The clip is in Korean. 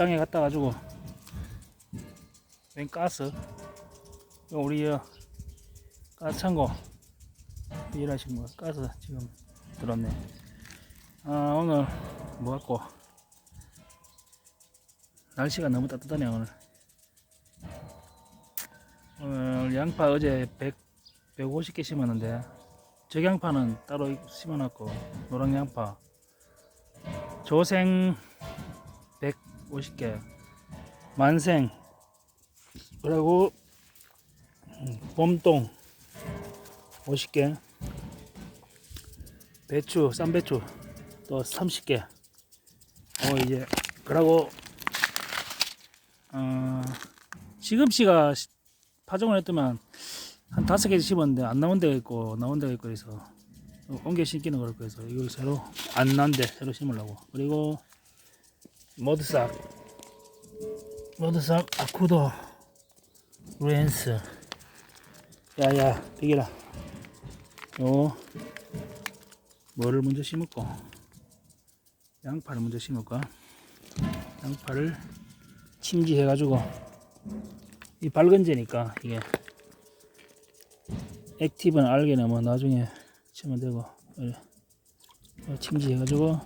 장에 갖다 가지고 웬 가스 우리 어, 가스 창고 일하신 분 가스 지금 들었네. 아 오늘 뭐 갖고? 날씨가 너무 따뜻하네 오늘. 오늘 양파 어제 100, 150개 심었는데 적양파는 따로 심어놨고 노랑 양파 조생 150개 만생. 그리고 음, 봄동. 50개 배추 쌈배추. 또 30개. 어 이제 그러고 어, 시금치가 시- 파종을 했더만 한 다섯 개 심었는데 안 나온 데가 있고 나온 데가 있고 해서 옮겨 심기는 그럴 거해서 이걸 새로 안 난데 새로 심으려고. 그리고 머드삭. 머드삭 아쿠도 렌스. 야야 비기라. 요 뭐를 먼저 심을까? 양파를 먼저 심을까? 양파를 침지해 가지고 이 밝은재니까 이게 액티브는 알게는 뭐 나중에 치면 되고 그래. 침지해 가지고